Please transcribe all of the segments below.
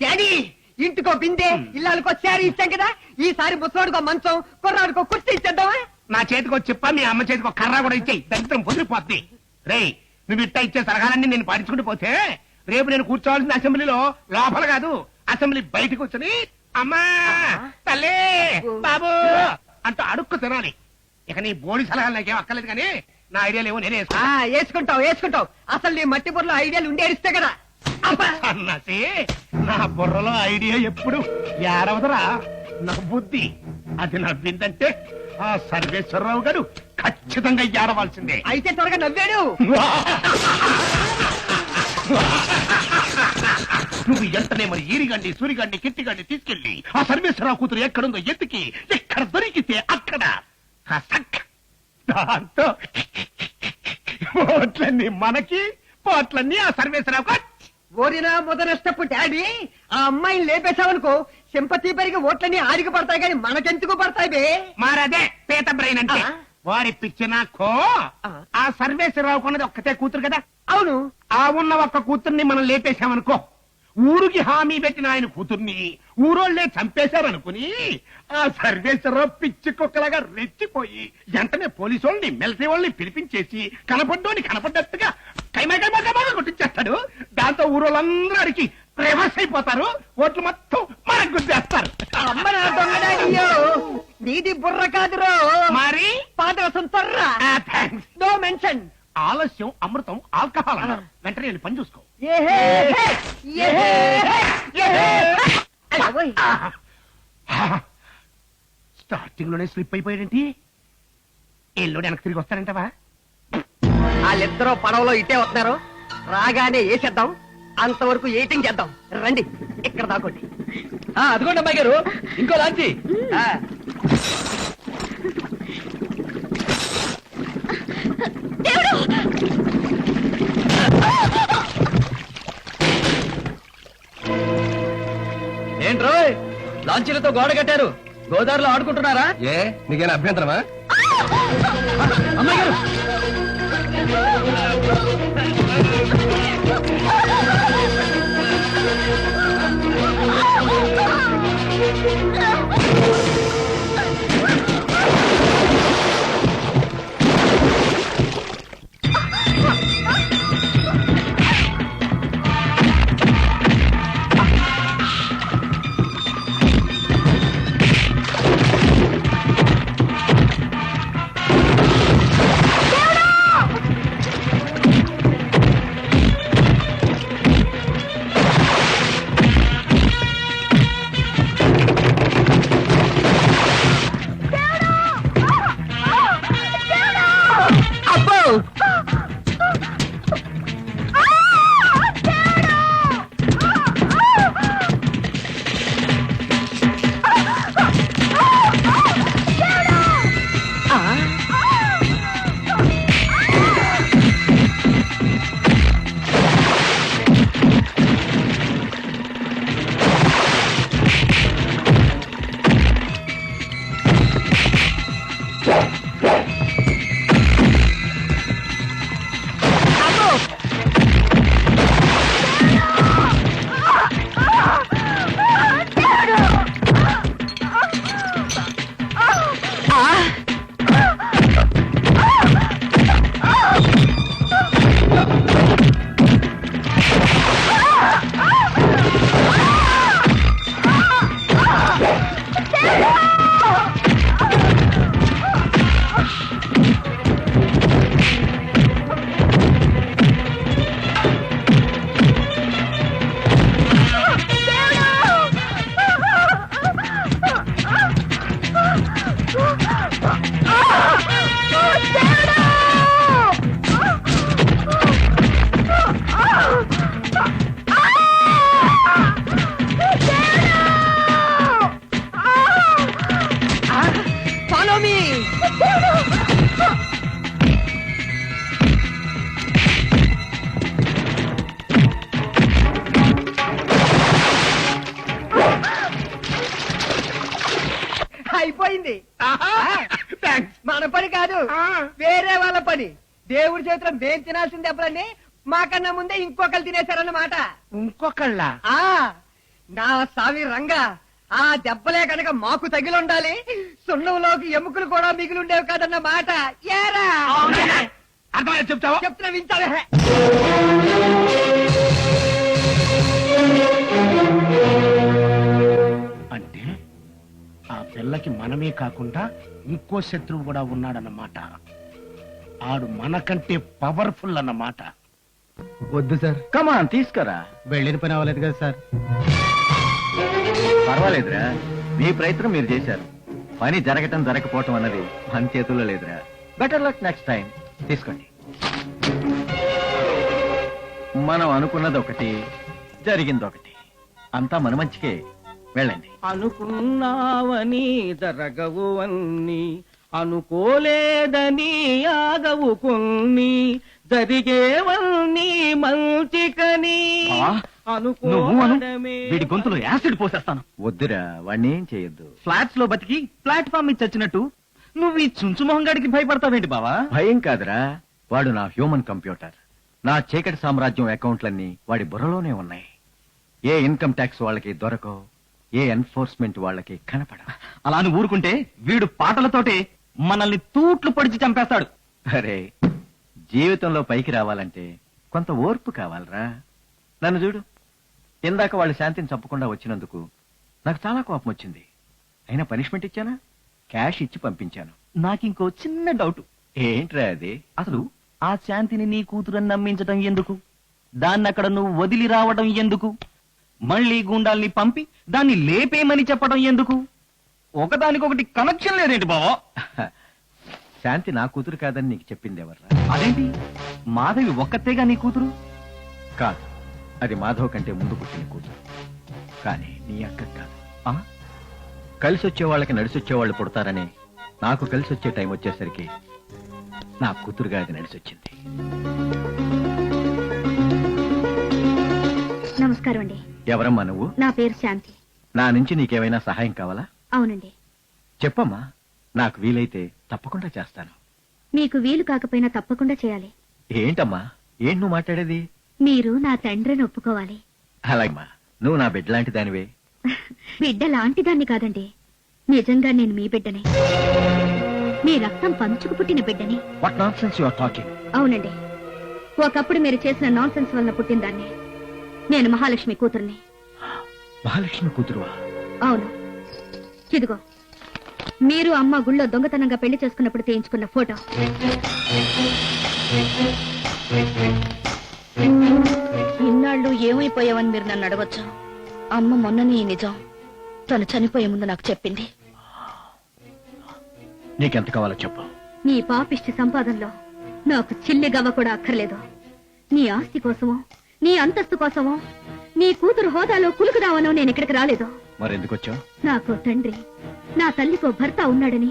Daddy ఇంటికో బిందె ఇల్లాలకో శారీ ఇచ్చాం కదా? ఈసారి ముసలాడుకో మంచం కుర్రాడికో కుర్చీ ఇచ్చేద్దామా? నా చేతికి చెప్ప మీ అమ్మ చేతికి కర్ర కూడా ఇచ్చేయి. దరిద్రం పొదిరిపోద్ది రేయ్ నువ్వు ఇట్ట ఇచ్చే సలహాలన్నీ నేను పాటించుకుంటూ పోతే రేపు నేను కూర్చోవాల్సిన అసెంబ్లీలో లోపల కాదు అసెంబ్లీ బయటకు వచ్చని అమ్మా తల్లి బాబు అంటూ అడుక్కు తినాలి. ఇక నీ బోడి సలహాలు నాకేం అక్కర్లేదు కానీ నా ఐడియాలు ఏవో నేనే ఆ, వేసుకున్నా. వేసుకుంటావు వేసుకుంటావు. అసలు నీ మట్టి బుర్రలో ఐడియాలు ఉండే ఇస్తే కదా? అబ్బా! సన్నాసి నా బుర్రలో ఐడియా ఎప్పుడు ఏడవదరా. నా బుద్ధి అది నవ్విందంటే ఆ సర్వేశ్వరరావు గారు ఖచ్చితంగా ఏడవలసిందే. అయితే త్వరగా నవ్వాడు. నువ్వు ఎంతనే మరి ఈరిగండి సూరిగండి కిట్టిగండి తీసుకెళ్ళి ఆ సర్వేశ్వరరావు కూతురు ఎక్కడుందో ఎత్తికి ఎక్కడ దొరికితే అక్కడ. దాంతో ఓట్లన్నీ మనకి పోట్లన్నీ ఆ సర్వేశ్వరరావు ఓరినా మొదనష్టపు డాడీ ఆ అమ్మాయిని లేపేశావనుకో సింపతి పెరిగి ఓట్లన్నీ ఆడికి పడతాయి కానీ మనకెందుకు పడతాయి బే? మారదే పేత బ్రెయిన్ అంటే. ఆ. వారి పిచ్చినాకో ఆ. ఆ సర్వేశ్వరరావు కొన్నది ఒక్కతే కూతురు కదా? అవును. ఆ ఉన్న ఒక్క కూతుర్ని మనం లేపేశామనుకో. ఊరికి హామీ పెట్టిన ఆయన కూతుర్ని ఊరోళ్ళే చంపేశారనుకుని ఆ సర్వేశ్వరరావు పిచ్చి కుక్కలాగా రెచ్చిపోయి వెంటనే పోలీసు వాళ్ళని మిలిటరీ వాళ్ళని పిలిపించేసి కనపడ్డోని కనపడ్డట్టుగా కైమా కైమా కైమాగా కొట్టించేస్తాడు. దాంతో ఊరోళ్ళందరూ అడిగి రివర్స్ అయిపోతారు. ఓట్లు మొత్తం మనకు డాడీయో నీది బుర్ర కాదురో! మరి? పాదరసం తొర్రా! No mention! ఆలస్యం అమృతం ఆల్కహాల్ అన్నారు. వెంటనే వెళ్ళి పని చూసుకో. స్టార్టింగ్లోనే స్లిప్ అయిపోయాడేంటి? ఎల్లుడు వెనక్కి తిరిగి వస్తారంటవా వాళ్ళిద్దరూ పడవలో ఇటే వస్తున్నారు. రాగానే వేసేద్దాం అంతవరకు ఏటింగ్ చేద్దాం. రండి ఇక్కడ దాకోండి అదిగోండి అమ్మాయి గారు. ఇంకో లాంచి. లాంచీలతో గోడ కట్టారు. గోదావరిలో ఆడుకుంటున్నారా? ఏ? నీకేనా అభ్యంతరమా? అమ్మాయి గారు థ్యాంక్స్ మన పని కాదు. వేరే వాళ్ళ పని. దేవుడి చేతిలో మేం తినాల్సిన దెబ్బలన్నీ మాకన్నా ముందే ఇంకొకరు తినేశారన్నమాట. ఇంకొకళ్ళ? ఆ నా సావి రంగా ఆ దెబ్బలే కనుక మాకు తగిలుండాలి సున్నంలోకి ఎముకలు కూడా మిగిలిండేవి కాదన్న మాట ఏరా చెప్తావా? చెప్తున్నా వింటావే? ఆ పిల్లకి మనమే కాకుండా ఇంకో శత్రువు కూడా ఉన్నాడన్నమాట. ఆడు మనకంటే పవర్ఫుల్ అన్నమాట. వద్దు సార్. కమాన్ తీసుకురా. వెళ్ళిన పని అవ్వలేదు కదా సార్. పర్వాలేదురా. మీ ప్రయత్నం మీరు చేశారు. పని జరగటం జరగకపోవటం అన్నది మన చేతుల్లో లేదురా. బెటర్ లక్ నెక్స్ట్ టైం తీసుకోండి. మనం అనుకున్నది ఒకటి జరిగింది ఒకటి అంతా మన మంచికే. వెళ్ళండి. అనుకున్నావని జరగవు అన్ని అనుకోలేదని ఆగవు కొన్ని జరిగేవన్నీ మంచికని ఆ, నువ్వు అను అనుకోవడమే. వీడి గొంతులో యాసిడ్ పోసేస్తాను. వద్దురా వాడిని ఏం చేయొద్దు. ఫ్లాట్స్లో బతికి ప్లాట్ఫామ్ మీద చచ్చినట్టు. నువ్వు ఈ చుంచు మొహంగాడికి భయపడతావేంటి బావా? భయం కాదురా వాడు నా హ్యూమన్ కంప్యూటర్. నా చీకటి సామ్రాజ్యం అకౌంట్లన్నీ వాడి బుర్రలోనే ఉన్నాయి. ఏ ఇన్కమ్ ట్యాక్స్ వాళ్ళకి దొరకవు. ఏ ఎన్ఫోర్స్మెంట్ వాళ్ళకి కనపడ అలా అని ఊరుకుంటే వీడు పాటలతోటి మనల్ని తూట్లు పొడిచి చంపేస్తాడు. అరే జీవితంలో పైకి రావాలంటే కొంత ఓర్పు కావాలరా. నన్ను చూడు ఇందాక వాళ్ళు శాంతిని చంపకుండా వచ్చినందుకు నాకు చాలా కోపం వచ్చింది. అయినా పనిష్మెంట్ ఇచ్చానా? క్యాష్ ఇచ్చి పంపించాను. నాకింకో చిన్న డౌట్. ఏంట్రా అది? అసలు? ఆ శాంతిని నీ కూతురని నమ్మించటం ఎందుకు? దాన్ని అక్కడ నువ్వు వదిలి రావడం ఎందుకు? మళ్ళీ గుండాల్ని పంపి దాన్ని లేపేయమని చెప్పడం ఎందుకు? ఒకదానికొకటి కనెక్షన్ లేదేంటి బావా? శాంతి నా కూతురు కాదని నీకు చెప్పింది ఎవర్రా? అదేంటి? మాధవి ఒక్కతేగా నీ కూతురు? కాదు అది మాధవ్ కంటే ముందు పుట్టిన కూతురు. కానీ నీ అక్క కాదు. ఆ? కలిసి వచ్చే వాళ్ళకి వాళ్ళు పుడతారని నాకు కలిసి వచ్చే టైం వచ్చేసరికి నా కూతురుగా అది నడిచొచ్చింది నమస్కారం అండి. ఎవరమ్మా నువ్వు? నా పేరు శాంతి. నా నుంచి నీకేమైనా సహాయం కావాలా? అవునండి. చెప్పమ్మా నాకు వీలైతే తప్పకుండా చేస్తాను. మీకు వీలు కాకపోయినా తప్పకుండా చేయాలి. ఏంటమ్మా? ఏంటి నువ్వు మాట్లాడేది? మీరు నా తండ్రిని ఒప్పుకోవాలి. అలాగమ్మా నువ్వు నా బిడ్డ లాంటి దానివే బిడ్డ లాంటి దాన్ని కాదండి. నిజంగా నేను మీ బిడ్డని. మీ రక్తం పంచుకు పుట్టిన బిడ్డని. What nonsense your talking అవునండి. ఒకప్పుడు మీరు చేసిన నాన్ సెన్స్ వలన పుట్టిన దాన్ని. నేను మహాలక్ష్మి కూతుర్ని. మహాలక్ష్మి కూతురువా? అవును. ఇదిగో మీరు అమ్మ గుళ్ళో దొంగతనంగా పెళ్ళి చేసుకున్నప్పుడు తీయించుకున్న ఫోటో. ఇన్నాళ్ళు ఏమైపోయావని మీరు నన్ను అడగచ్చు. అమ్మ మొన్ననే ఈ నిజం. తను చనిపోయే ముందు నాకు చెప్పింది. నీకెంత కావాలో చెప్పు. నీ పాపిష్టి సంపాదనలో నాకు చిల్లి గవ్వ కూడా అక్కర్లేదు. నీ ఆస్తి కోసమో నీ అంతస్తు కోసమో నీ కూతురు హోదాలో కులుకుదావనో నేను ఇక్కడికి రాలేదు. మరెందుకు వచ్చావు నాకు తండ్రి నా తల్లికో భర్త ఉన్నాడని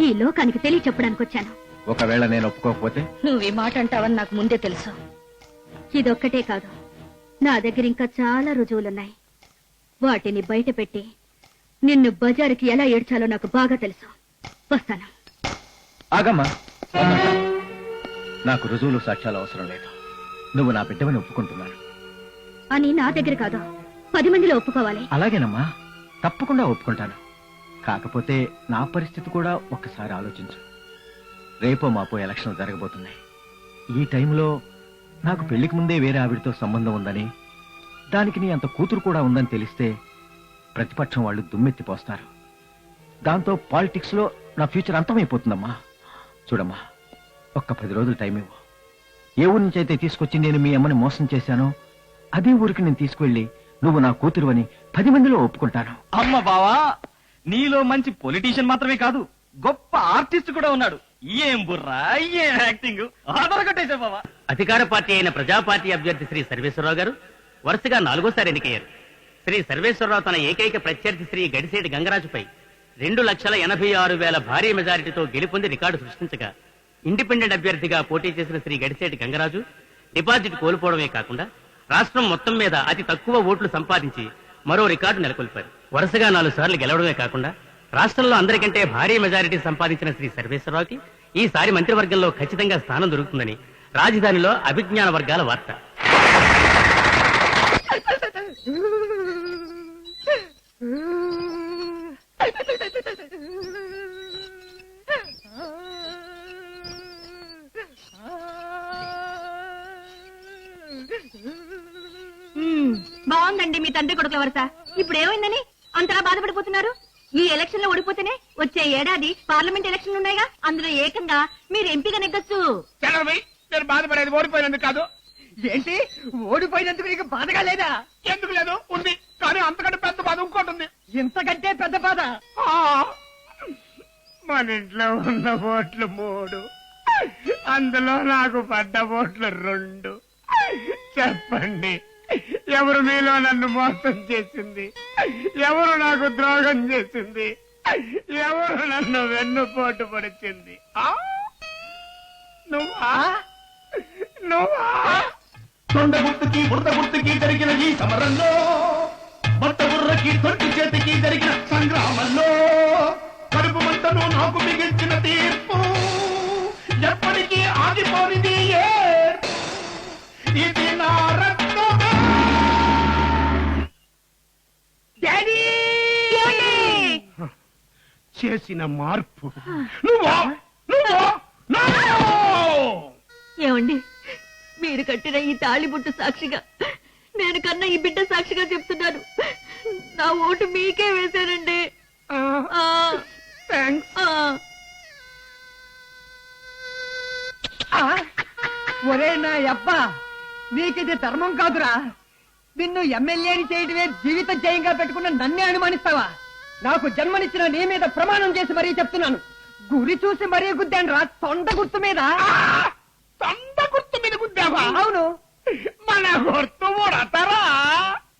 ఈ లోకానికి తెలియ చెప్పడానికి వచ్చాను ఒకవేళ నేను ఒప్పుకోకపోతే? నువ్వు ఈ మాట అంటావని నాకు ముందే తెలుసు. ఇదొక్కటే కాదు నా దగ్గర ఇంకా చాలా రుజువులున్నాయి. వాటిని బయట పెట్టి నిన్ను బజారుకి ఎలా ఏడ్చాలో నాకు బాగా తెలుసు. వస్తాను. ఆగమ్మా. నాకు రుజువులు సాక్ష్యాలు అవసరం లేదు. నువ్వు నా బిడ్డవని ఒప్పుకుంటున్నాను. అని నా దగ్గర కాదు పది మందిలో ఒప్పుకోవాలి. అలాగేనమ్మా తప్పకుండా ఒప్పుకుంటాను. కాకపోతే నా పరిస్థితి కూడా ఒక్కసారి ఆలోచించు. రేపో మాపో ఎలక్షన్ జరగబోతున్నాయి. ఈ టైంలో నాకు పెళ్ళికి ముందే వేరే ఆవిడతో సంబంధం ఉందని దానికి నీ అంత కూతురు కూడా ఉందని తెలిస్తే ప్రతిపక్షం వాళ్ళు దుమ్మెత్తిపోస్తారు దాంతో పాలిటిక్స్లో నా ఫ్యూచర్ అంతమైపోతుందమ్మా. చూడమ్మా ఒక్క పది రోజులు టైం ఇవ్వు. ఏ ఊరి నుంచి అయితే తీసుకొచ్చి నేను మీ అమ్మని మోసం చేశానో అదే ఊరికి నేను తీసుకువెళ్ళి నువ్వు నా కూతురు అని పది మందిలో ఒప్పుకుంటాను. అమ్మ బావా నీలో మంచి పొలిటీషియన్ మాత్రమే కాదు గొప్ప ఆర్టిస్ట్ కూడా ఉన్నాడు. ఏం బుర్రా ఏం యాక్టింగ్ బావా. అధికార పార్టీ అయిన ప్రజా పార్టీ అభ్యర్థి శ్రీ సర్వేశ్వరరావు గారు వరుసగా నాలుగోసారి ఎన్నికయ్యారు. శ్రీ సర్వేశ్వరరావు తన ఏకైక ప్రత్యర్థి శ్రీ గడిసేటి గంగరాజుపై రెండు లక్షల ఎనభై ఆరు వేల భారీ మెజారిటీతో గెలుపొంది రికార్డు సృష్టించగా ఇండిపెండెంట్ అభ్యర్థిగా పోటీ చేసిన శ్రీ గడిసేటి గంగరాజు డిపాజిట్ కోల్పోవడమే కాకుండా రాష్ట్రం మొత్తం మీద అతి తక్కువ ఓట్లు సంపాదించి మరో రికార్డు నెలకొల్పారు. వరుసగా నాలుగు సార్లు గెలవడమే కాకుండా రాష్ట్రంలో అందరికంటే భారీ మెజారిటీ సంపాదించిన శ్రీ సర్వేశ్వరరావుకి ఈసారి మంత్రివర్గంలో ఖచ్చితంగా స్థానం దొరుకుతుందని రాజధానిలో అభిజ్ఞాన వర్గాల వార్త. బాగుందండి మీ తండ్రి కొడుకుల వరస. ఇప్పుడు ఏమైందని? అంతలా బాధపడిపోతున్నారు? ఈ ఎలక్షన్లో ఓడిపోతేనే వచ్చే ఏడాది పార్లమెంట్ ఎలక్షన్లు ఉన్నాయిగా? అందులో ఏకంగా మీరు ఎంపీగా నెగ్గొచ్చు. చలరబై నేను బాధపడేది ఓడిపోయినందుకు కాదు. ఏంటి? ఓడిపోయినందుకు నీకు బాధగా లేదా? ఎందుకు లేదు? ఉంది. కానీ అంతకంటే పెద్ద బాధ ఇంకోటి ఉంది. ఇంతకంటే పెద్ద బాధ? ఆ, మన ఇంట్లో ఉన్న ఓట్లు మూడు. అందులో నాకు పడ్డ ఓట్లు రెండు. చెప్పండి. ఎవరు మీలో నన్ను మోసం చేసింది? ఎవరు నాకు ద్రోహం చేసింది? ఎవరు నన్ను వెన్నుపోటు పడిచింది? ఆ? నువ్వా? నువ్వా? తొండ గుర్తుకి బురద గుర్తుకి జరిగిన ఈ సమరంలో బట్ట బుర్రకి తొట్టి చేసిన మార్పు. నువ్వా? నువ్వా? నువ్వు ఏమండి? మీరు కట్టిన ఈ తాళిబుట్టు సాక్షిగా నేను కన్నా ఈ బిడ్డ సాక్షిగా చెప్తున్నాను. నా ఓటు మీకే వేశానండి? ఒరే నా అబ్బా నీకిది ధర్మం కాదురా. నిన్ను ఎమ్మెల్యేని చేయడమే జీవిత జయంగా పెట్టుకున్న నన్నే అనుమానిస్తావా? నాకు జన్మనిచ్చిన నీ మీద ప్రమాణం చేసి మరీ చెప్తున్నాను. గురి చూసి మరీ గుద్దాను రా తొండ గుర్తు మీద. తొండ గుర్తు మీద గుద్దావా? అవును. మన గుర్తు ఉడతారా?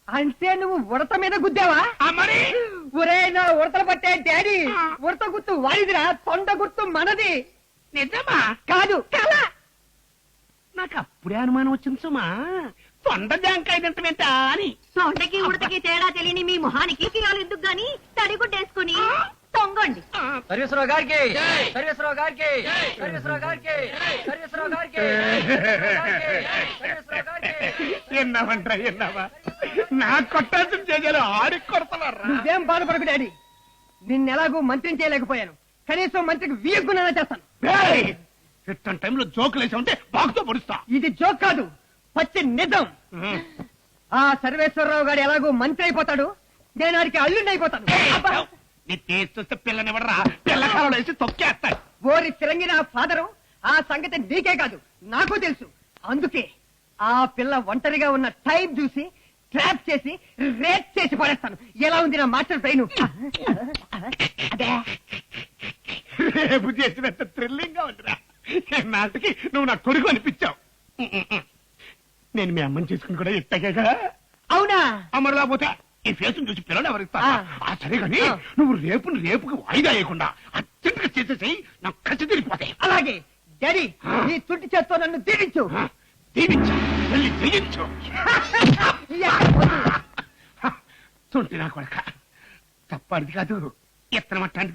అంటే నువ్వు ఉడత మీద గుద్దావా? మరి? ఒరే నా ఉడతలు పట్టే డాడీ ఉడత గుర్తు వాడిదిరా తొండ గుర్తు మనది. నిజమా? కాదు. కళ! నాకు అప్పుడే అనుమానం వచ్చింది సుమా. తొండ జాంకాయ తింటమేంటా అని. తొండకి ఉడతకి తేడా తెలియని మీ మొహానికి ఫిరాలు ఎందుకు గాని? తడిగుడ్డేసుకుని తొంగండి సర్వేశ్వరరావు గారికి! సర్వేశ్వరరావు గారికి! సర్వేశ్వరరావు గారికి! సర్వేశ్వరరావు గారికి! ఎన్నావంటరా ఎన్నావా? నా కొట్టాల్సిన చేజాలు కొడతన్నారా నువ్వేం బాధపడకు డాడీ. నిన్నెలాగూ మంత్రిని చేయలేకపోయాను. కనీసం మంత్రికి వీయకున్నా చేస్తాను. టైంలో జోకులు వేసా ఉంటే బాగుతో పొడుస్తా. ఇది జోక్ కాదు. పచ్చి నిజం. ఆ సర్వేశ్వరరావు గారు ఎలాగూ మంత్రి అయిపోతాడు నేను ఆడికి అల్లుండి అయిపోతాను అబ్బా! నీ కేసు చూస్తే పిల్లనివ్వడరా పిల్లకాలలో వేసి తొక్కేస్తాడు. ఓరి తిరంగిన ఫాదరు ఆ సంగతి నీకే కాదు నాకు తెలుసు. అందుకే ఆ పిల్ల ఒంటరిగా ఉన్న టైం చూసి ట్రాప్ చేసి రేప్ చేసి పడేస్తాను ఎలా ఉంది నా మాస్టర్ బ్రెయిన్ అదే. రేపు చేసినంత థ్రిల్లింగ్గా ఉందిరా నాటికి నువ్వు నా కొడుకు అనిపించావు. నేను మీ అమ్మని చేసుకుని కూడా ఇట్టగా అవునా? అమరు లేకపోతే ఈ ఫేస్ చూసి పిల్లలు ఎవరిస్తా ఆ. సరే కానీ. నువ్వు రేపు రేపుకి వాయిదా వేయకుండా అత్యంతగా చేసేసి నాకు ఖర్చు తిరిగిపోతాయి అలాగే. డాడీ నీ తుట్టి చేత్తో నన్ను దీవించు. దీవించు. వెళ్ళి జయించు ఎక్కడ పోతు? తుంటి నా కొడక. తప్పది కాదు ఎత్తనమట్టాంటి